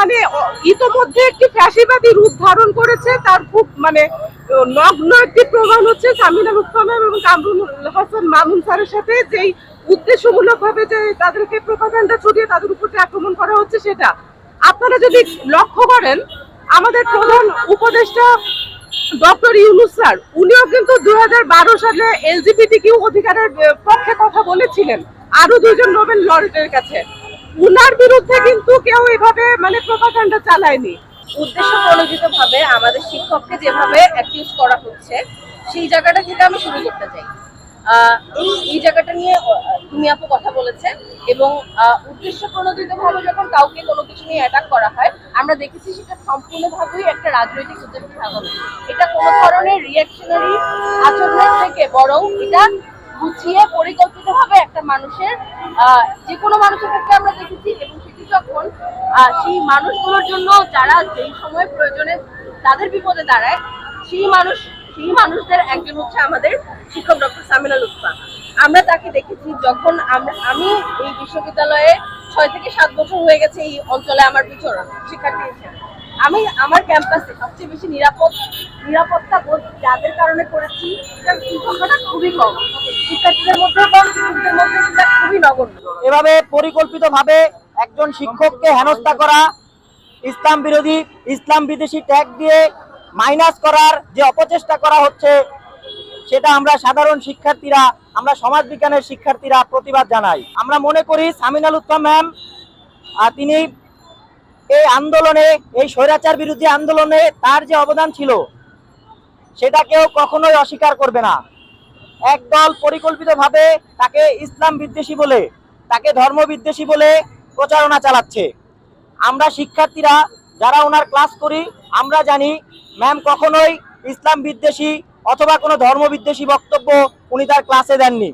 মানে ইতোমধ্যে একটি ফ্যাসিবাদী রূপ ধারণ করেছে, তার খুব মানে নগ্ন একটি প্রমাণ হচ্ছে সামিনা মুস্তফা এবং কামরুল হাসান মামুন স্যারের সাথে যেই উদ্দেশ্যমূলক ভাবে যে তাদেরকে প্রোপাগান্ডা ছড়িয়ে তাদের উপর যে আক্রমণ করা হচ্ছে সেটা। আপনারা যদি লক্ষ্য করেন, আমাদের প্রধান উপদেষ্টা ডক্টর ইউনুস স্যার, উনিও কিন্তু দুই হাজার বারো সালে এলজিবিটি কিউ অধিকারের পক্ষে কথা বলেছিলেন। আরও দুইজন নোবেল লরেটের কাছে। উনার বিরুদ্ধে কিন্তু কেউ এভাবে মানে প্রোপাগান্ডা চালায়নি। উদ্দেশ্য প্রণোদিত ভাবে আমাদের শিক্ষককে যেভাবে অ্যাকিউজ করা হচ্ছে, সেই জায়গাটা থেকে আমি শুরু করতে চাই। এই জায়গাটা নিয়ে তুমি আপু কথা বলেছে এবং উদ্দেশ্য প্রণোদিত ভাবে যখন কাউকে কোনো কিছু নিয়ে অ্যাটাক করা হয়, আমরা দেখেছি সেটা সম্পূর্ণভাবেই একটা রাজনৈতিক উদ্দেশ্য থাকা এটা কোনো ধরনের রিয়াকশনারি আচরণের থেকে বরং এটা গুছিয়ে পরিকল্পিতভাবে একটা মানুষের যে কোনো মানুষের ক্ষেত্রে আমরা দেখেছি এবং সেটি যখন সেই মানুষগুলোর জন্য যারা যেই সময় প্রয়োজনে তাদের বিপদে দাঁড়ায়, সেই মানুষ, সেই মানুষদের একজন হচ্ছে আমাদের শিক্ষক ডক্টর সামিনা লুৎফা। আমরা তাকে দেখেছি যখন আমরা আমি এই বিশ্ববিদ্যালয়ে ছয় থেকে সাত বছর হয়ে গেছে এই অঞ্চলে আমার বিচরণ শিক্ষার্থী হিসেবে। আমি আমার ক্যাম্পাসে সবচেয়ে বেশি নিরাপদ, নিরাপত্তা বোধ যাদের কারণে করেছি সংখ্যাটা খুবই কম। শিক্ষার্থীদের মধ্যে কম শিক্ষকদের মধ্যে সেটা খুবই নগণ্য। এভাবে পরিকল্পিতভাবে একজন শিক্ষককে হেনস্থা করা, ইসলাম বিরোধী, ইসলাম বিদেশি ট্যাগ দিয়ে মাইনাস করার যে অপচেষ্টা করা হচ্ছে, সেটা আমরা সাধারণ শিক্ষার্থীরা, আমরা সমাজ বিজ্ঞানের শিক্ষার্থীরা প্রতিবাদ জানাই। আমরা মনে করি সামিনাল উত্তম ম্যাম তিনি এই আন্দোলনে, এই স্বৈরাচার বিরোধী আন্দোলনে তার যে অবদান ছিল, সেটা কেউ কখনোই অস্বীকার করবে না। একদল পরিকল্পিতভাবে তাকে ইসলাম বিদ্বেষী বলে, তাকে ধর্ম বিদ্বেষী বলে প্রচারণা চালাচ্ছে। আমরা শিক্ষার্থীরা, যারা ওনার ক্লাস করি, আমরা জানি, ম্যাম কখনোই ইসলাম বিদ্বেষী অথবা কোনো ধর্ম বিদ্বেষী বক্তব্য উনি তার ক্লাসে দেননি।